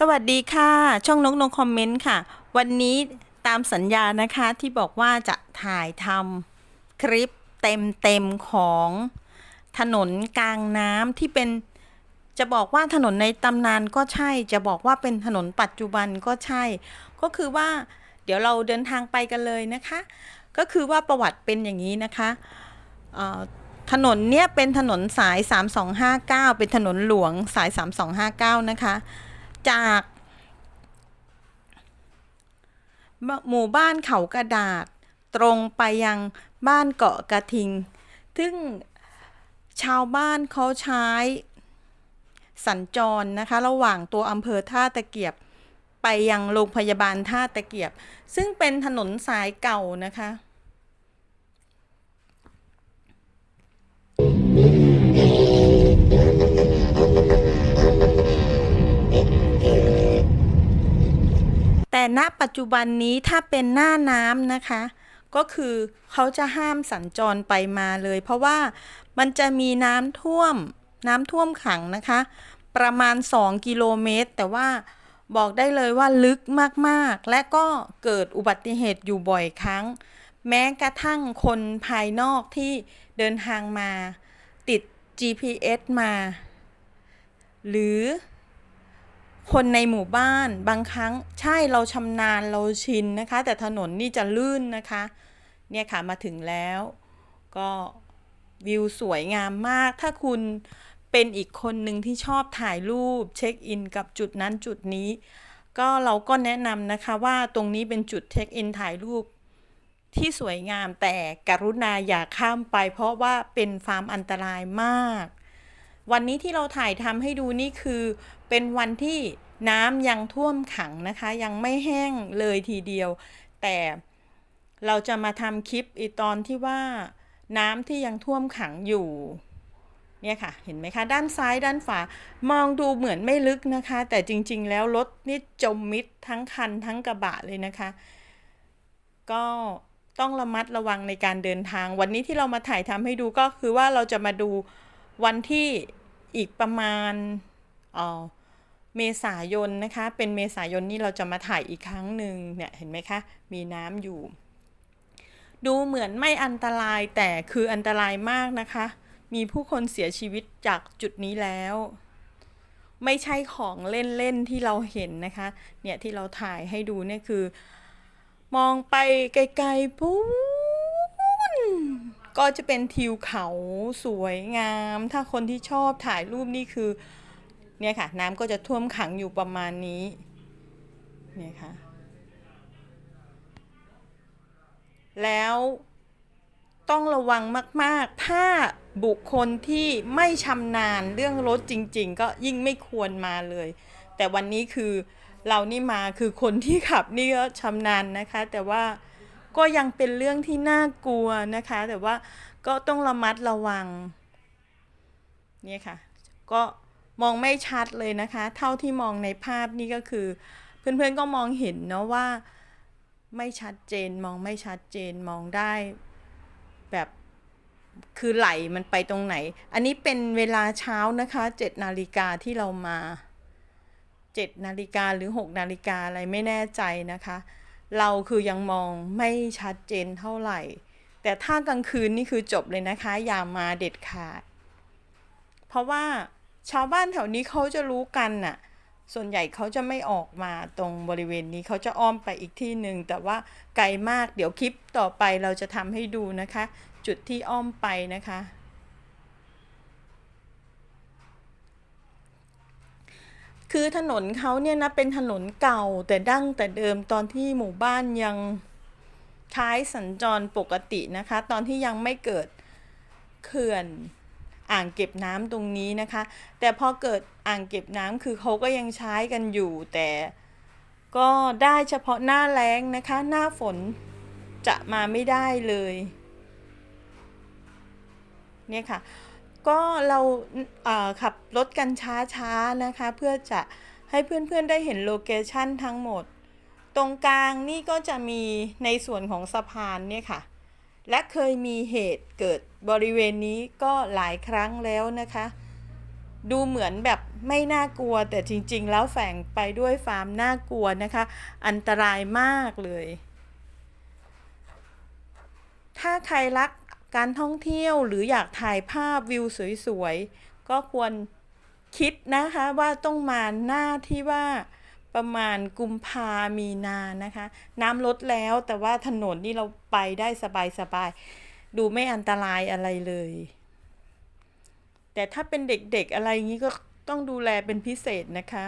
สวัสดีค่ะ ช่องนกนกคอมเมนต์ค่ะ วันนี้ตามสัญญานะคะที่บอกว่าจะถ่ายทำคลิปเต็มเต็มๆของถนนกลางน้ำที่เป็นจะบอกว่าถนนในตำนานก็ใช่ จะบอกว่าเป็นถนนปัจจุบันก็ใช่ ก็คือว่าเดี๋ยวเราเดินทางไปกันเลยนะคะ ก็คือว่าประวัติเป็นอย่างนี้นะคะถนนเนี้ยเป็นถนนสาย 3259 เป็นถนนหลวงสาย 3259 นะคะ จาก หมู่บ้านเขากระดาษ ตรงไปยังบ้านเกาะกระทิง ซึ่งชาวบ้านเขาใช้สัญจรนะคะ ระหว่างตัวอำเภอท่าตะเกียบไปยังโรงพยาบาลท่าตะเกียบ ซึ่งเป็นถนนสายเก่านะคะ แต่ณปัจจุบันนี้ถ้าเป็นหน้าน้ำนะคะ ก็คือเขาจะห้ามสัญจรไปมาเลย เพราะว่ามันจะมีน้ำท่วมน้ำท่วมขังนะคะ ประมาณ 2 กิโลเมตร แต่ว่าบอกได้เลยว่าลึกมาก ๆ และก็เกิดอุบัติเหตุอยู่บ่อยครั้ง แม้กระทั่งคนภายนอกที่เดินทางมาติด GPS มา หรือ คนในหมู่บ้านบางครั้งใช่เราชำนาญเราชินนะคะ แต่ถนนนี่จะลื่นนะคะ เนี่ยค่ะมาถึงแล้ว ก็วิวสวยงามมาก ถ้าคุณเป็นอีกคนหนึ่งที่ชอบถ่ายรูปเช็คอินกับจุดนั้นจุดนี้ ก็เราก็แนะนำนะคะว่าตรงนี้เป็นจุดเช็คอินถ่ายรูปที่สวยงามแต่กรุณาอย่าข้ามไปเพราะว่าเป็นฟาร์มอันตรายมาก วันนี้ที่เราถ่ายทำให้ดูนี่คือ เป็นวันที่น้ำยังท่วมขังนะคะ ยังไม่แห้งเลยทีเดียว แต่เราจะมาทำคลิปอีตอนที่ว่าน้ำที่ยังท่วมขังอยู่เนี่ยค่ะ เห็นไหมคะ ด้านซ้ายด้านฝามองดูเหมือนไม่ลึกนะคะ แต่จริงๆ แล้วรถนี่จมมิดทั้งคันทั้งกระบะเลยนะคะ ก็ต้องระมัดระวังในการเดินทาง วันนี้ที่เรามาถ่ายทำให้ดูก็คือว่าเราจะมาดู วันที่อีกประมาณเอ่อเมษายนนะคะ เป็นเมษายนนี่เราจะมาถ่ายอีกครั้งหนึ่งเนี่ยเห็นไหมคะ มีน้ำอยู่ ดูเหมือนไม่อันตรายแต่คืออันตรายมากนะคะ มีผู้คนเสียชีวิตจากจุดนี้แล้ว ไม่ใช่ของเล่นๆที่เราเห็นนะคะ เนี่ยที่เราถ่ายให้ดูเนี่ยคือ มองไปไกลๆปุ๊น ก็จะเป็นทิวเขาสวยงาม ถ้าคนที่ชอบถ่ายรูปนี่คือเนี่ยค่ะ น้ำก็จะท่วมขังอยู่ประมาณนี้เนี่ยค่ะ แล้วต้องระวังมาก ๆ ถ้าบุคคลที่ไม่ชำนาญเรื่องรถจริง ๆ ก็ยิ่งไม่ควรมาเลย แต่วันนี้คือเรานี่มาคือคนที่ขับนี่ก็ชำนาญนะคะ แต่ว่า ก็ยังเป็นเรื่องที่น่ากลัวนะคะ แต่ว่าก็ต้องระมัดระวังเนี่ยค่ะ ก็มองไม่ชัดเลยนะคะ เท่าที่มองในภาพนี่ก็คือ เพื่อนๆก็มองเห็นเนาะว่าไม่ชัดเจนมองไม่ชัดเจนมองได้แบบคือไหลมันไปตรงไหน อันนี้เป็นเวลาเช้านะคะเจ็ดนาฬิกาที่เรามาเจ็ดนาฬิกาหรือหกนาฬิกาอะไรไม่แน่ใจนะคะ เราคือยังมองไม่ชัดเจนเท่าไหร่ แต่ถ้ากลางคืนนี่คือจบเลยนะคะ อย่ามาเด็ดขาด เพราะว่าชาวบ้านแถวนี้เขาจะรู้กันน่ะ ส่วนใหญ่เขาจะไม่ออกมาตรงบริเวณนี้เขาจะอ้อมไปอีกที่หนึ่งแต่ว่าไกลมากเดี๋ยวคลิปต่อไปเราจะทำให้ดูนะคะ จุดที่อ้อมไปนะคะ คือถนนเขาเนี่ยนะเป็นถนนเก่าแต่ดั้งแต่เดิมตอนที่หมู่บ้านยังใช้สัญจรปกตินะคะ ตอนที่ยังไม่เกิดเขื่อนอ่างเก็บน้ำตรงนี้นะคะ แต่พอเกิดอ่างเก็บน้ำคือเขาก็ยังใช้กันอยู่ แต่ก็ได้เฉพาะหน้าแล้งนะคะ หน้าฝนจะมาไม่ได้เลย เนี่ยค่ะ ก็เราเขับรถกันช้าๆนะคะ เพื่อจะให้เพื่อนๆได้เห็นโลเคชันทั้งหมด ตรงกลางนี่ก็จะมีในส่วนของสะพานเนี่ยค่ะ และเคยมีเหตุเกิดบริเวณนี้ก็หลายครั้งแล้วนะคะ ดูเหมือนแบบไม่น่ากลัวแต่จริงๆ แล้วแฝงไปด้วยความน่ากลัวนะคะ อันตรายมากเลย ถ้าใครรัก การท่องเที่ยวหรืออยากถ่ายภาพวิวสวยๆ ก็ควรคิดนะคะว่าต้องมาหน้าที่ว่าประมาณกุมภามีนานะคะ น้ำลดแล้วแต่ว่าถนนนี่เราไปได้สบายๆ ดูไม่อันตรายอะไรเลย แต่ถ้าเป็นเด็กๆอะไรอย่างนี้ก็ต้องดูแลเป็นพิเศษนะคะ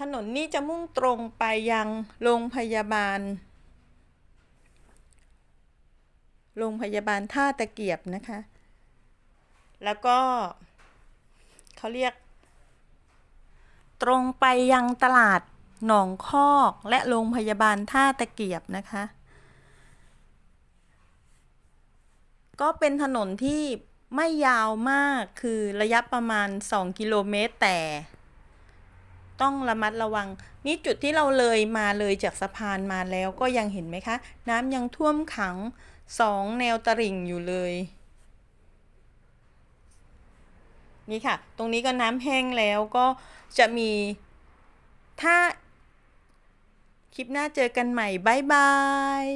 ถนนนี้จะมุ่งตรงไปยังโรงพยาบาล โรงพยาบาลท่าตะเกียบนะคะ แล้วก็เขาเรียก ตรงไปยังตลาดหนองคอกและโรงพยาบาลท่าตะเกียบนะคะ ก็เป็นถนนที่ไม่ยาวมากคือระยะประมาณ 2 กิโลเมตร แต่ ต้องระมัดระวัง นี่จุดที่เราเลยมาเลยจากสะพานมาแล้วก็ยังเห็นไหมคะ น้ำยังท่วมขัง สองแนวตริ่งอยู่เลย นี่ค่ะ ตรงนี้ก็น้ำแห้งแล้วก็จะมีถ้า คลิปหน้าเจอกันใหม่ บ๊ายบาย